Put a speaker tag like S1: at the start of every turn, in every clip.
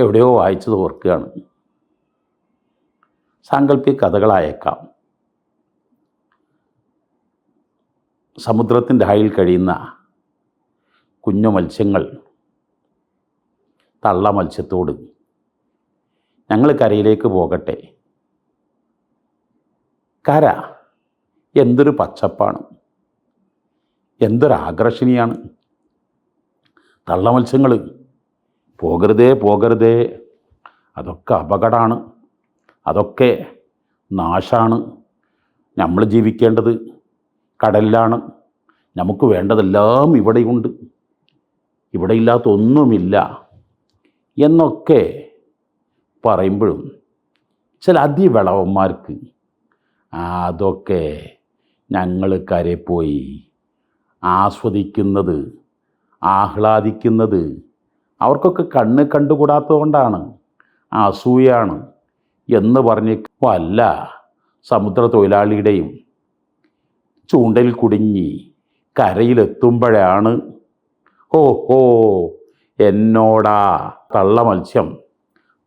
S1: എവിടെയോ വായിച്ചത് ഓർക്കുകയാണ്. സാങ്കല്പിക കഥകളായേക്കാം. സമുദ്രത്തിന്റെ ഹായിൽ കഴിയുന്ന കുഞ്ഞു മത്സ്യങ്ങൾ തള്ള മത്സ്യത്തോട് ഞങ്ങൾ കരയിലേക്ക് പോകട്ടെ. കര എന്തൊരു പച്ചപ്പാണ്. എന്തൊരു ആകർഷണീയാണ്. തള്ള മത്സ്യങ്ങൾ പോകരുതേ പോകരുതേ. അതൊക്കെ അപകടമാണ് അതൊക്കെ നാശാണ്. നമ്മൾ ജീവിക്കേണ്ടത് കടലിലാണ്. നമുക്ക് വേണ്ടതെല്ലാം ഇവിടെയുണ്ട്. ഇവിടെ ഇല്ലാത്ത ഒന്നുമില്ല എന്നൊക്കെ പറയുമ്പോഴും ചില അതിവിളവന്മാർക്ക് അതൊക്കെ ഞങ്ങൾ കരയിൽ പോയി ആസ്വദിക്കുന്നത് ആഹ്ലാദിക്കുന്നത് അവർക്കൊക്കെ കണ്ണ് കണ്ടുകൂടാത്തതുകൊണ്ടാണ്. അസൂയാണ് എന്ന് പറഞ്ഞ അല്ല സമുദ്ര തൊഴിലാളിയുടെയും ചൂണ്ടൽ കുടുങ്ങി കരയിലെത്തുമ്പോഴാണ് ഓ ഹോ എന്നോടാ തള്ള മത്സ്യം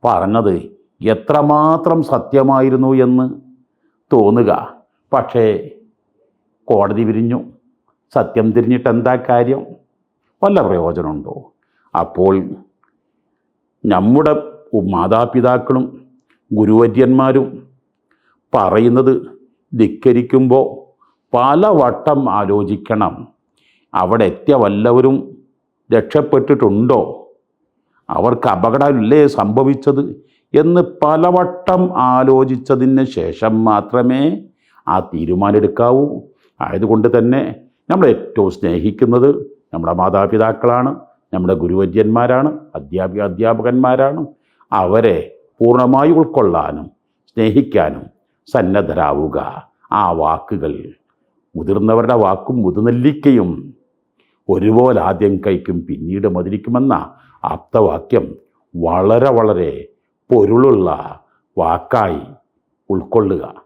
S1: പറഞ്ഞത് എത്രമാത്രം സത്യമായിരുന്നു എന്ന് തോന്നുക. പക്ഷേ കോടതി വിരിഞ്ഞു. സത്യം തിരിഞ്ഞിട്ട് എന്താ കാര്യം? വല്ല പ്രയോജനമുണ്ടോ? അപ്പോൾ നമ്മുടെ മാതാപിതാക്കളും ഗുരുവര്യന്മാരും പറയുന്നത് ധിക്കരിക്കുമ്പോൾ പലവട്ടം ആലോചിക്കണം. അവിടെ എത്തിയ വല്ലവരും രക്ഷപ്പെട്ടിട്ടുണ്ടോ? അവർക്ക് അപകടമില്ലേ സംഭവിച്ചത് എന്ന് പലവട്ടം ആലോചിച്ചതിന് ശേഷം മാത്രമേ ആ തീരുമാനം എടുക്കാവൂ ആയതുകൊണ്ട് തന്നെ നമ്മൾ ഏറ്റവും സ്നേഹിക്കുന്നത് നമ്മുടെ മാതാപിതാക്കളാണ്. നമ്മുടെ ഗുരുവര്യന്മാരാണ് അധ്യാപിക അധ്യാപകന്മാരാണ്. അവരെ പൂർണമായി ഉൾക്കൊള്ളാനും സ്നേഹിക്കാനും സന്നദ്ധരാവുക. ആ വാക്കുകൾ മുതിർന്നവരുടെ വാക്കും മുതുനെല്ലിക്കയും ഒരുപോലെ ആദ്യം കഴിക്കും പിന്നീട് മതിരിക്കുമെന്ന ആപ്തവാക്യം വളരെ വളരെ പൊരുളുള്ള വാക്കായി ഉൾക്കൊള്ളുക.